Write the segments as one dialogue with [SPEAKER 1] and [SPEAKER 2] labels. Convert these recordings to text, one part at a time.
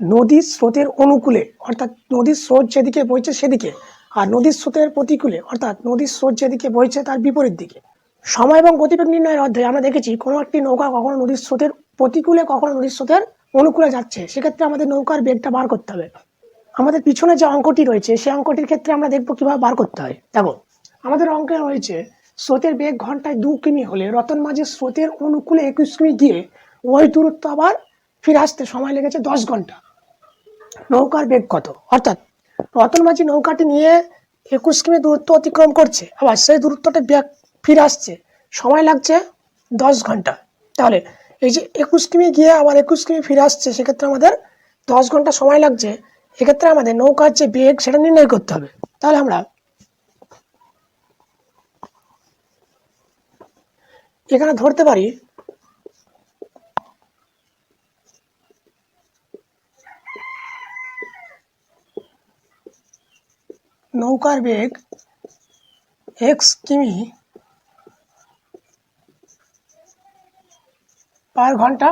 [SPEAKER 1] নদীর স্রোতের অনুকূলে, অর্থাৎ নদীর স্রোত যেদিকে বইছে সেদিকে, আর নদীর স্রোতের প্রতিকূলে, অর্থাৎ নদীর স্রোত যেদিকে বইছে তার বিপরীত দিকে। সময় এবং গতিবেগ নির্ণয়ের অধ্যায়ে আমরা দেখেছি কোনো একটি নৌকা কখনো নদীর স্রোতের প্রতিকূলে, কখনো নদীর স্রোতের অনুকূলে যাচ্ছে। সেক্ষেত্রে আমাদের নৌকার বেগটা বার করতে হবে। আমাদের পিছনে যে অঙ্কটি রয়েছে, সেই অঙ্কটির ক্ষেত্রে আমরা দেখব কীভাবে বার করতে হয়। দেখো, আমাদের অঙ্কে রয়েছে, স্রোতের বেগ ঘন্টায় দু কিমি হলে রতন মাঝে স্রোতের অনুকূলে একুশ কিমি গিয়ে ওই দূরত্ব আবার ফিরে আসতে সময় লেগেছে দশ ঘণ্টা। নৌকার বেগ কত? অর্থাৎ রতন মাঝি নৌকাটি নিয়ে একুশ কিমি দূরত্ব অতিক্রম করছে, আবার সেই দূরত্বটা ব্যাক ফিরে আসছে। সময় লাগছে দশ ঘণ্টা। তাহলে এই যে একুশ কিমি গিয়ে আবার একুশ কিমি ফিরে আসছে, সেক্ষেত্রে আমাদের দশ ঘণ্টা সময় লাগছে। এক্ষেত্রে আমাদের নৌকার যে বেগ, সেটা নির্ণয় করতে হবে। তাহলে আমরা এখানে ধরতে পারি নৌকার বেগ এক্স কিমি পার ঘণ্টা।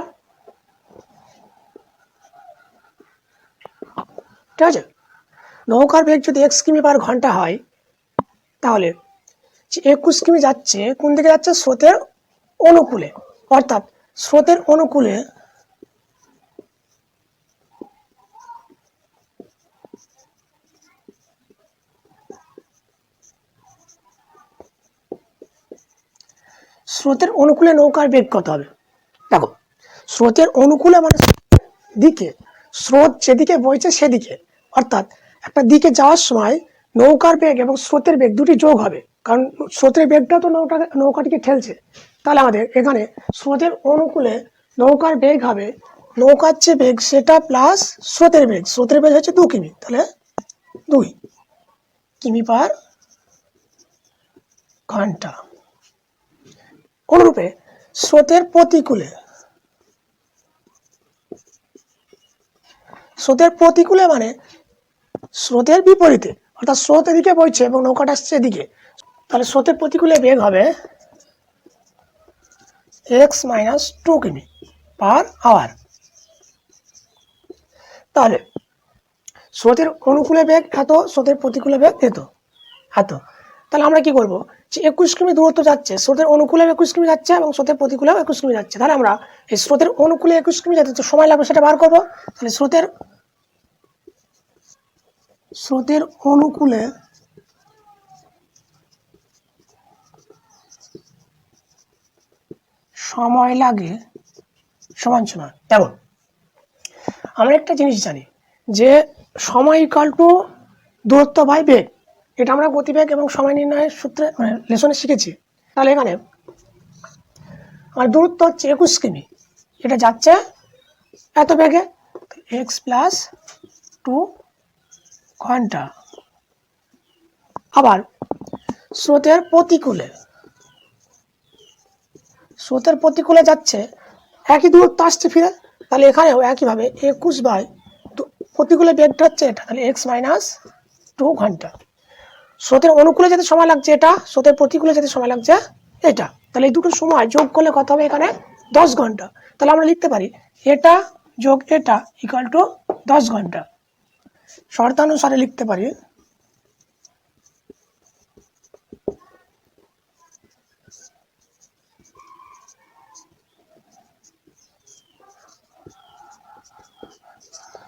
[SPEAKER 1] ঠিক আছে? নৌকার বেগ যদি এক্স কিমি পার ঘণ্টা হয়, তাহলে একুশ কিমি যাচ্ছে, কোন দিকে যাচ্ছে? স্রোতের অনুকূলে। অর্থাৎ স্রোতের অনুকূলে স্রোতের অনুকূলে নৌকার বেগ কত হবে? দেখো, স্রোতের অনুকূলে মানে দিকে, স্রোত যেদিকে বইছে সেদিকে। অর্থাৎ একটা দিকে যাওয়ার সময় নৌকার বেগ এবং স্রোতের বেগ দুটি যোগ হবে। কারণ স্রোতের বেগটা তো নৌকা, নৌকাটিকে ঠেলছে। তাহলে আমাদের এখানে স্রোতের অনুকূলে নৌকার বেগ হবে, নৌকার যে বেগ সেটা প্লাস স্রোতের বেগ। স্রোতের বেগ হচ্ছে দু কিমি, তাহলে দুই। কিমি পার ঘণ্টা। অনুরূপে স্রোতের প্রতিকূলে। স্রোতের প্রতিকূলে মানে স্রোতের বিপরীতে। অর্থাৎ স্রোত এদিকে বইছে এবং নৌকাটা আসছে এদিকে। তাহলে স্রোতের প্রতিকূলে বেগ হবে এক্স মাইনাস টু কিমি পার আওয়ার। তাহলে স্রোতের অনুকূলে বেগ এত, স্রোতের প্রতিকূলে বেগ এত এত। তাহলে আমরা কি করব? যে একুশ কিমি দূরত্ব যাচ্ছে, স্রোতের অনুকূলে একুশ কিমি যাচ্ছে এবং স্রোতের প্রতিকূলেও একুশ কিমি যাচ্ছে। তাহলে আমরা এই স্রোতের অনুকূলে একুশ কিমি তো সময় লাগবে সেটা বার করব। তাহলে স্রোতের স্রোতের অনুকূলে সময় লাগে সমান সমান। যেমন আমরা একটা জিনিস জানি যে সময় ইকাল টু দূরত্ব বাই বেগ। এটা আমরা গতিবেগ এবং সময় নির্ণয়ের সূত্রে মানে লেসনে শিখেছি। তাহলে এখানে আমার দূরত্ব হচ্ছে একুশ কিমি। এটা যাচ্ছে এত বেগে এক্স প্লাস টু ঘণ্টা। আবার স্রোতের প্রতিকূলে স্রোতের প্রতিকূলে যাচ্ছে, একই দূরত্ব আসছে ফিরে, তাহলে এখানেও একইভাবে একুশ বাই প্রতিকূলে বেগটা হচ্ছে এটা, তাহলে এক্স মাইনাস টু ঘণ্টা। স্রোতের অনুকূলে যেতে সময় লাগছে এটা, স্রোতের প্রতিকূলে যেতে সময় লাগছে এটা। তাহলে এই দুটো সময় যোগ করলে কত হবে এখানে? দশ ঘণ্টা। তাহলে আমরা লিখতে পারি, এটা যোগ এটা ইকাল টু দশ ঘণ্টা। শর্তানুসারে লিখতে পারি,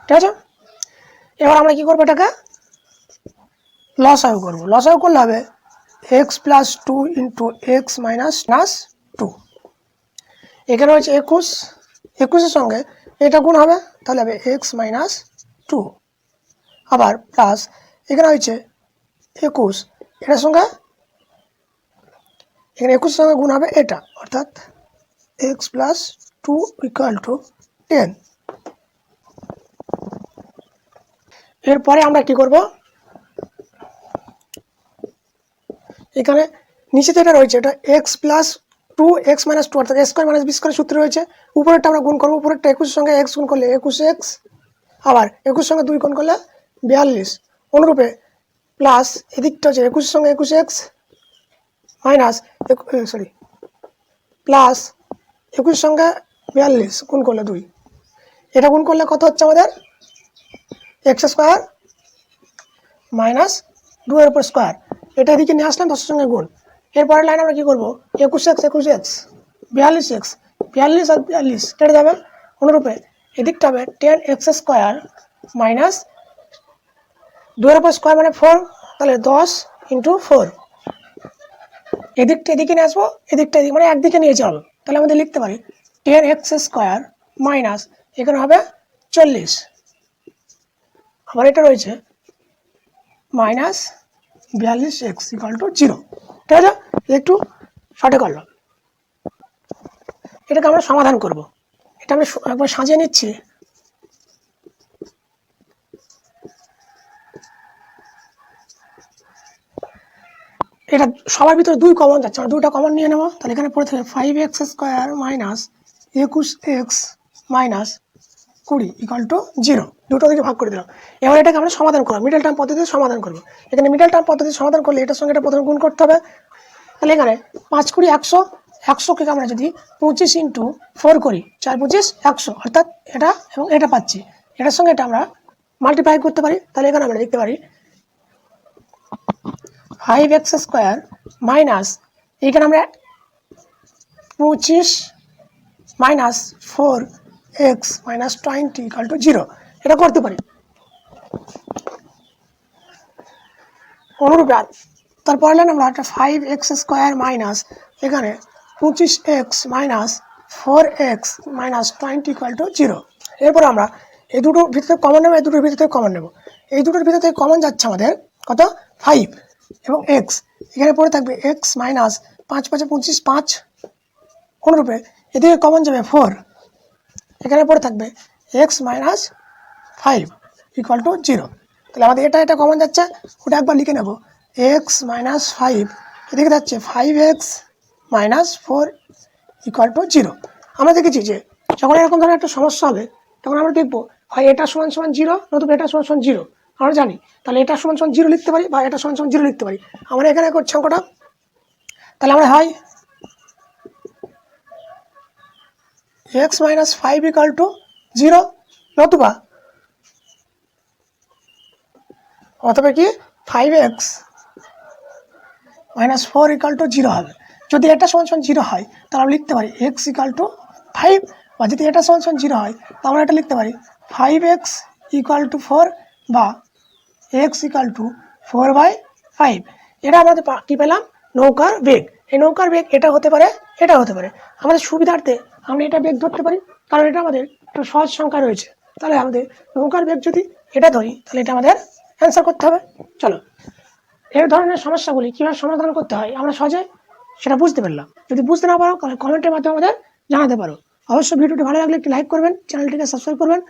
[SPEAKER 1] ঠিক আছে? এবার আমরা কি করব এটাকে? লসাগু করব। লসাগু করলে হবে x plus two into x minus plus two এখানে হচ্ছে একুশ। একুশের সঙ্গে এটা গুণ হবে, তাহলে হবে এক্স মাইনাস টু আবার প্লাস এখানে হচ্ছে একুশ। এটার সঙ্গে? এখানে একুশের সঙ্গে গুণ হবে এটা, অর্থাৎ x plus two equal to ten এরপরে আমরা কি করব? এখানে নিচে যেটা রয়েছে, এটা x plus two x minus two অর্থাৎ x square minus b square সূত্র রয়েছে। উপরেরটা আমরা গুণ করব, উপরেরটা একুশের সঙ্গে এক্স গুণ করলে একুশ এক্স আবার একুশ সঙ্গে দুই গুণ করলে বিয়াল্লিশ। অনুরূপে প্লাস এদিকটা হচ্ছে একুশের সঙ্গে একুশ এক্স মাইনাস সরি প্লাস একুশের সঙ্গে বিয়াল্লিশ গুণ করলে দুই। এটা গুণ করলে কত হচ্ছে আমাদের? এক্স স্কোয়ার মাইনাস দুয়ের উপর স্কোয়ার এটা এদিকে নিয়ে আসলাম দশের সঙ্গে গুণ এরপরের লাইন আমরা কী করব? একুশ এক্স একুশ এক্স বিয়াল্লিশ এক্স বিয়াল্লিশ আর বিয়াল্লিশ। কেটে যাবে? অনুরূপে এদিকটা হবে টেন এক্স স্কোয়ার মাইনাস দুয়ের উপর স্কোয়ার মানে ফোর তাহলে দশ ইন্টু ফোর এদিকটা এদিকে নিয়ে আসব, এদিকটা এদিকে মানে একদিকে নিয়ে চল তাহলে আমাদের লিখতে পারি টেন এক্স স্কোয়ার মাইনাস এখানে হবে চল্লিশ। আবার এটা রয়েছে মাইনাস বিয়াল্লিশ এক্স ইকাল টু জিরো। ঠিক আছে? একটু শর্টে করল। এটাকে আমরা সমাধান করব। এটা আমি একবার সাজিয়ে নিচ্ছি। এটা সবার ভিতরে দুই কমন যাচ্ছে। আমরা দুটো কমন নিয়ে নেব। তাহলে এখানে পড়ে থাকে ফাইভ এক্স স্কোয়ার মাইনাস একুশ এক্স মাইনাস কুড়ি ইকাল টু জিরো দুটো দিকে ভাগ করে দিলাম। এবার এটাকে আমরা সমাধান করব মিডল টার্ম পদ্ধতিতে সমাধান করব। এখানে মিডল টার্ম পদ্ধতি সমাধান করলে এটার সঙ্গে এটা প্রথমে গুণ করতে হবে। তাহলে এখানে পাঁচ কুড়ি একশো, একশোকে আমরা যদি পঁচিশ ইন্টু ফোর করি, চার পঁচিশ, একশো, অর্থাৎ এটা এবং এটা পাচ্ছি। এটার সঙ্গে এটা আমরা মাল্টিপ্লাই করতে পারি। তাহলে এখানে আমরা লিখতে পারি ফাইভ এক্স স্কোয়ার মাইনাস এখানে আমরা পঁচিশ minus four x minus twenty equal to zero এটা করতে পারি। অনুরূপে তারপর হলেন আমরা একটা ফাইভ এক্স স্কোয়ার মাইনাস এখানে পঁচিশ x minus four x minus twenty equal to zero এরপর আমরা এই দুটোর ভিতরে কমন নেব, এই দুটোর ভিতরে কমন নেব। এই দুটোর ভিতরে থেকে কমন যাচ্ছে আমাদের কত? ফাইভ এবং এক্স এখানে পড়ে থাকবে এক্স মাইনাস পাঁচ পাঁচে পঁচিশ, পাঁচ। অনুরূপে এদিকে কমন যাবে ফোর এখানে পড়ে থাকবে x minus five equal to zero তাহলে আমাদের এটা এটা কমন যাচ্ছে, ওটা একবার লিখে নেব। এক্স মাইনাস ফাইভ এদিকে যাচ্ছে five x minus four equal to zero আমরা দেখেছি যে যখন এরকম ধরনের একটা সমস্যা হবে, তখন আমরা দেখব হয় এটা সমান সমান জিরো নতুন এটা সমান সমান জিরো আমরা জানি, তাহলে এটা সমান সমান জিরো লিখতে পারি বা এটা সমান সমান জিরো লিখতে পারি। আমরা এখানে করছি অঙ্কটা। তাহলে আমরা হয় x minus five equal to zero নতুবা। অথবা কি? Five x minus four equal to zero হবে। যদি এটা সমান সমান জিরো হয়, তাহলে আমরা লিখতে পারি এক্স ইকাল টু ফাইভ বা যদি এটা সমান সমান জিরো হয়, তাহলে এটা লিখতে পারি five x equal to four বা x equal to four by five এটা আমাদের কী পেলাম? নৌকার বেগ। এই নৌকার বেগ এটা হতে পারে, এটা হতে পারে। আমাদের সুবিধার্থে আমরা এটা বেগ ধরতে পারি, কারণ এটা আমাদের একটা সহজ সংখ্যা রয়েছে। তাহলে আমাদের নৌকার বেগ যদি এটা ধরি, তাহলে এটা আমাদের অ্যান্সার করতে হবে। চলো এই ধরনের সমস্যাগুলি কীভাবে সমাধান করতে হয় আমরা সহজে সেটা বুঝতে পারলাম। যদি বুঝতে না পারো, তাহলে কমেন্টের মাধ্যমে আমাদের জানাতে পারো। অবশ্যই ভিডিওটি ভালো লাগলে একটি লাইক করবেন, চ্যানেলটিকে সাবস্ক্রাইব করবেন